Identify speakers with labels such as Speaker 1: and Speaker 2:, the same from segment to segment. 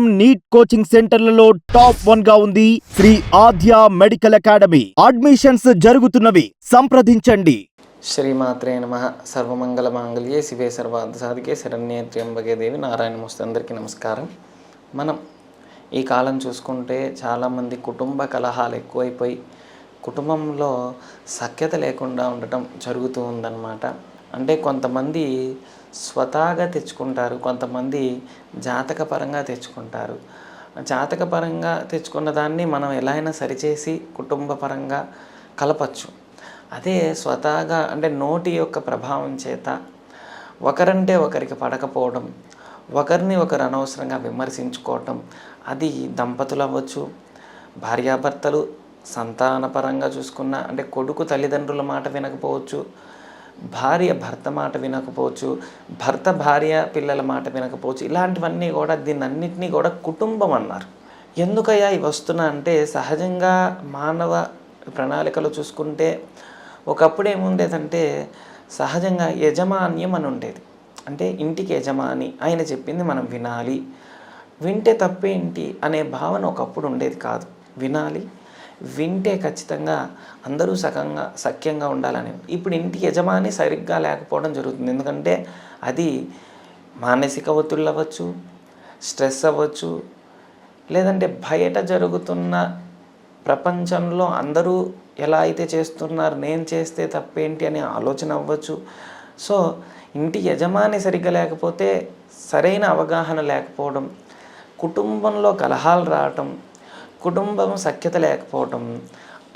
Speaker 1: Neat coaching సెంటర్లలో top వన్గా ఉంది Sri Adya medical academy. Admissions జరుగుతున్నవి. సంప్రదించండి.
Speaker 2: శ్రీమాత్రే నమ. సర్వమంగళ మాంగళ్యే శివే సర్వార్థ సాధికే శరణ్యే త్ర్యంబకే దేవి నారాయణమూర్తి అందరికీ నమస్కారం. మనం ఈ కాలం చూసుకుంటే చాలామంది కుటుంబ కలహాలు ఎక్కువైపోయి కుటుంబంలో సఖ్యత లేకుండా ఉండటం జరుగుతూ ఉందన్నమాట. అంటే కొంతమంది స్వతహాగా తెచ్చుకుంటారు కొంతమంది జాతకపరంగా తెచ్చుకుంటారు. జాతకపరంగా తెచ్చుకున్న దాన్ని మనం ఎలా అయినా సరిచేసి కుటుంబ పరంగా కలపచ్చు. అదే స్వతహాగా అంటే నోటి యొక్క ప్రభావం చేత ఒకరంటే ఒకరికి పడకపోవడం ఒకరిని ఒకరు అనవసరంగా విమర్శించుకోవటం అది దంపతులు అవ్వచ్చు భార్యాభర్తలు సంతానపరంగా చూసుకున్న అంటే కొడుకు తల్లిదండ్రుల మాట వినకపోవచ్చు. భార్య భర్త మాట వినకపోవచ్చు భర్త భార్య పిల్లల మాట వినకపోవచ్చు ఇలాంటివన్నీ కూడా దీన్ని అన్నింటినీ కూడా కుటుంబం అన్నారు. ఎందుకయ్యా ఇవి వస్తున్నా అంటే సహజంగా మానవ ప్రణాళికలో చూసుకుంటే ఒకప్పుడు ఏముండేదంటే సహజంగా యజమాన్యం అని ఉండేది. అంటే ఇంటికి యజమాని ఆయన చెప్పింది మనం వినాలి. వింటే తప్పేంటి అనే భావన ఒకప్పుడు ఉండేది కాదు. వినాలి వింటే ఖచ్చితంగా అందరూ సకంగా సఖ్యంగా ఉండాలని. ఇప్పుడు ఇంటి యజమాని సరిగ్గా లేకపోవడం జరుగుతుంది. ఎందుకంటే అది మానసిక ఒత్తిళ్ళు అవ్వచ్చు స్ట్రెస్ అవ్వచ్చు లేదంటే బయట జరుగుతున్న ప్రపంచంలో అందరూ ఎలా అయితే చేస్తున్నారు నేను చేస్తే తప్పేంటి అనే ఆలోచన అవ్వచ్చు. సో ఇంటి యజమాని సరిగ్గా లేకపోతే సరైన అవగాహన లేకపోవడం కుటుంబంలో కలహాలు రావటం కుటుంబం సఖ్యత లేకపోవటం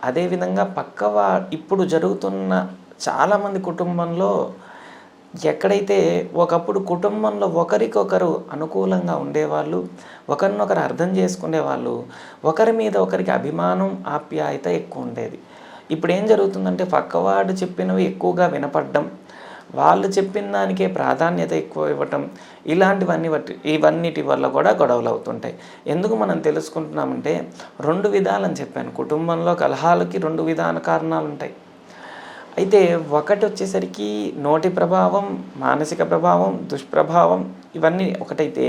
Speaker 2: అదేవిధంగా పక్కవా ఇప్పుడు జరుగుతున్న చాలామంది కుటుంబంలో ఎక్కడైతే ఒకప్పుడు కుటుంబంలో ఒకరికొకరు అనుకూలంగా ఉండేవాళ్ళు ఒకరినొకరు అర్థం చేసుకునేవాళ్ళు ఒకరి మీద ఒకరికి అభిమానం ఆప్యాయత ఎక్కువ ఉండేది. ఇప్పుడు ఏం జరుగుతుందంటే పక్కవాడు చెప్పినవి ఎక్కువగా వినపడడం వాళ్ళు చెప్పిన దానికే ప్రాధాన్యత ఎక్కువ ఇవ్వటం ఇలాంటివన్నీ బట్టి ఇవన్నిటి వల్ల కూడా గొడవలు అవుతుంటాయి ఎందుకు మనం తెలుసుకుంటున్నామంటే రెండు విధాలని చెప్పాను. కుటుంబంలో కలహాలకి రెండు విధాన కారణాలు ఉంటాయి అయితే ఒకటి వచ్చేసరికి నోటి ప్రభావం మానసిక ప్రభావం దుష్ప్రభావం ఇవన్నీ ఒకటైతే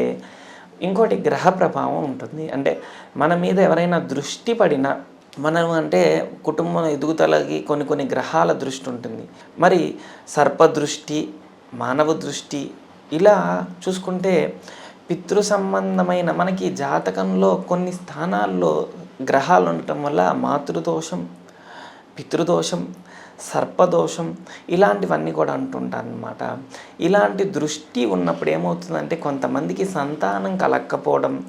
Speaker 2: ఇంకోటి గ్రహ ప్రభావం ఉంటుంది. అంటే మన మీద ఎవరైనా దృష్టి పడినా మనం అంటే కుటుంబం ఎదుగుదలకి కొన్ని కొన్ని గ్రహాల దృష్టి ఉంటుంది. మరి సర్ప దృష్టి మానవ దృష్టి ఇలా చూసుకుంటే పితృ సంబంధమైన మనకి జాతకంలో కొన్ని స్థానాల్లో గ్రహాలు ఉండటం వల్ల మాతృదోషం పితృదోషం సర్పదోషం ఇలాంటివన్నీ కూడా అంటుంటారనమాట ఇలాంటి దృష్టి ఉన్నప్పుడు ఏమవుతుందంటే కొంతమందికి సంతానం కలగకపోవడం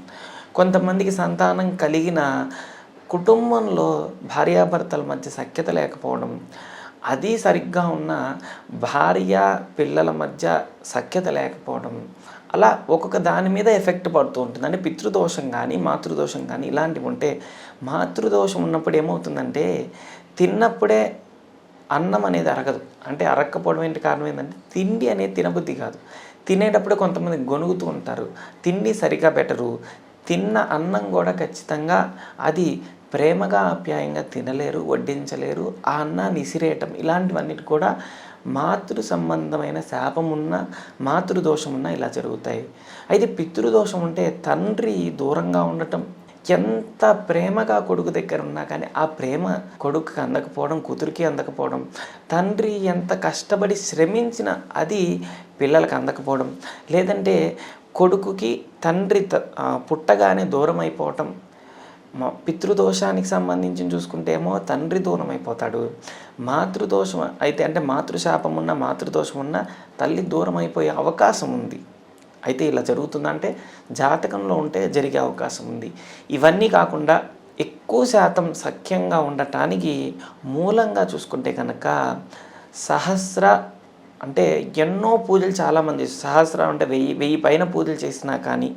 Speaker 2: కొంతమందికి సంతానం కలిగిన కుటుంబంలో భార్యాభర్తల మధ్య సఖ్యత లేకపోవడం అది సరిగ్గా ఉన్న భార్య పిల్లల మధ్య సఖ్యత లేకపోవడం అలా ఒక్కొక్క దాని మీద ఎఫెక్ట్ పడుతూ ఉంటుంది. అంటే పితృదోషం కానీ మాతృదోషం కానీ ఇలాంటివి ఉంటే మాతృదోషం ఉన్నప్పుడు ఏమవుతుందంటే తిన్నప్పుడే అన్నం అనేది అరగదు. అంటే అరక్కపోవడం ఏంటి కారణం ఏంటంటే తిండి అనేది తినబుద్ధి కాదు. తినేటప్పుడే కొంతమంది గొనుగుతూ ఉంటారు. తిండి సరిగా పెట్టరు తిన్న అన్నం కూడా ఖచ్చితంగా అది ప్రేమగా ఆప్యాయంగా తినలేరు వడ్డించలేరు. ఆ అన్నాన్ని ఇసిరేయటం ఇలాంటివన్నిటి కూడా మాతృ సంబంధమైన శాపం ఉన్న మాతృదోషం ఉన్న ఇలా జరుగుతాయి. అయితే పితృదోషం ఉంటే తండ్రి దూరంగా ఉండటం ఎంత ప్రేమగా కొడుకు దగ్గర ఉన్నా కానీ ఆ ప్రేమ కొడుకుకి అందకపోవడం కూతురికి అందకపోవడం తండ్రి ఎంత కష్టపడి శ్రమించిన అది పిల్లలకు అందకపోవడం లేదంటే కొడుకుకి తండ్రి పుట్టగానే దూరం అయిపోవటం పితృదోషానికి సంబంధించి చూసుకుంటే ఏమో తండ్రి దూరం అయిపోతాడు మాతృదోషం అయితే అంటే మాతృశాపం ఉన్న మాతృదోషం ఉన్న తల్లి దూరం అయిపోయే అవకాశం ఉంది. అయితే ఇలా జరుగుతుందంటే జాతకంలో ఉంటే జరిగే అవకాశం ఉంది. ఇవన్నీ కాకుండా ఎక్కువ శాతం సఖ్యంగా ఉండటానికి మూలంగా చూసుకుంటే కనుక సహస్ర అంటే ఎన్నో పూజలు చాలామంది సహస్రం అంటే వెయ్యి వెయ్యి పైన పూజలు చేసినా కానీ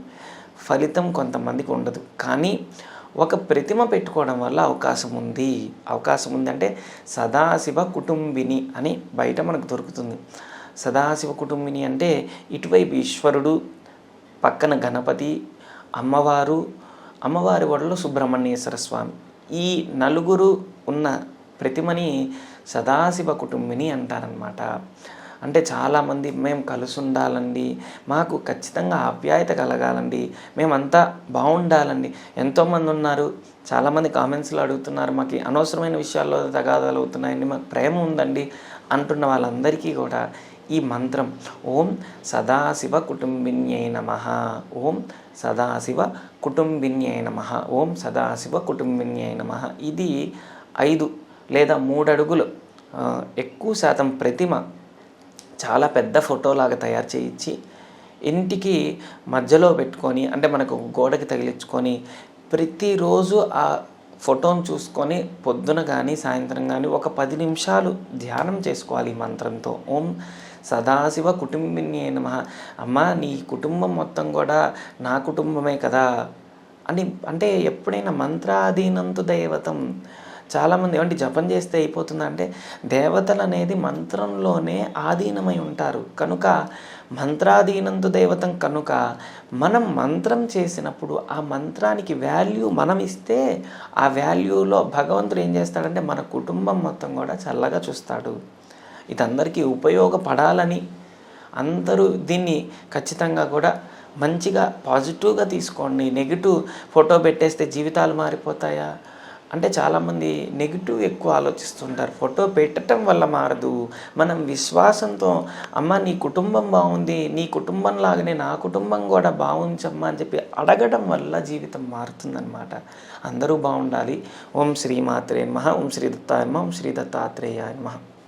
Speaker 2: ఫలితం కొంతమందికి ఉండదు. కానీ ఒక ప్రతిమ పెట్టుకోవడం వల్ల అవకాశం ఉంది. అవకాశం ఉంది అంటే సదాశివ కుటుంబిని అని బయట మనకు దొరుకుతుంది. సదాశివ కుటుంబిని అంటే ఇటువైపు ఈశ్వరుడు పక్కన గణపతి అమ్మవారు అమ్మవారి ఒడలో సుబ్రహ్మణ్యేశ్వర స్వామి. ఈ నలుగురు ఉన్న ప్రతిమని సదాశివ కుటుంబిని అంటారనమాట అంటే చాలామంది మేము కలిసి ఉండాలండి మాకు ఖచ్చితంగా ఆప్యాయత కలగాలండి మేమంతా బాగుండాలండి ఎంతోమంది ఉన్నారు చాలామంది కామెంట్స్లో అడుగుతున్నారు మాకు అనవసరమైన విషయాల్లో తగాదాలు అవుతున్నాయండి మాకు ప్రేమ ఉందండి అంటున్న వాళ్ళందరికీ కూడా ఈ మంత్రం ఓం సదాశివ కుటుంబిన్యై నమ ఓం సదాశివ కుటుంబిన్యై నమ ఓం సదాశివ కుటుంబిన్యై నమ. ఇది ఐదు లేదా మూడు అడుగులు ఎక్కువ శాతం ప్రతిమ చాలా పెద్ద ఫోటోలాగా తయారు చేయించి ఇంటికి మధ్యలో పెట్టుకొని అంటే మనకు గోడకి తగిలించుకొని ప్రతిరోజు ఆ ఫోటోను చూసుకొని పొద్దున కానీ సాయంత్రం కానీ ఒక పది నిమిషాలు ధ్యానం చేసుకోవాలి ఈ మంత్రంతో. ఓం సదాశివ కుటుంబిని నమ. అమ్మ నీ కుటుంబం మొత్తం కూడా నా కుటుంబమే కదా అని అంటే ఎప్పుడైనా మంత్రాధీనంతు దైవతం చాలామంది ఏమంటే జపం చేస్తే అయిపోతుందంటే దేవతలు అనేది మంత్రంలోనే ఆధీనమై ఉంటారు. కనుక మంత్రాధీనంతో దైవతం కనుక మనం మంత్రం చేసినప్పుడు ఆ మంత్రానికి వాల్యూ మనం ఇస్తే ఆ వాల్యూలో భగవంతుడు ఏం చేస్తాడంటే మన కుటుంబం మొత్తం కూడా చల్లగా చూస్తాడు. ఇదందరికీ ఉపయోగపడాలని అందరూ దీన్ని ఖచ్చితంగా కూడా మంచిగా పాజిటివ్గా తీసుకోండి. నెగిటివ్ ఫోటో పెట్టేస్తే జీవితాలు మారిపోతాయా? అంటే చాలామంది నెగిటివ్ ఎక్కువ ఆలోచిస్తుంటారు. ఫోటో పెట్టడం వల్ల మారదు. మనం విశ్వాసంతో అమ్మ నీ కుటుంబం బాగుంది. నీ కుటుంబం లాగానే నా కుటుంబం కూడా బాగుంచమ్మా అని చెప్పి అడగడం వల్ల జీవితం మారుతుందన్నమాట. అందరూ బాగుండాలి. ఓం శ్రీమాత్రే మహ ఓం శ్రీ దత్తాయ ఓం శ్రీ దత్తాత్రేయ నమః.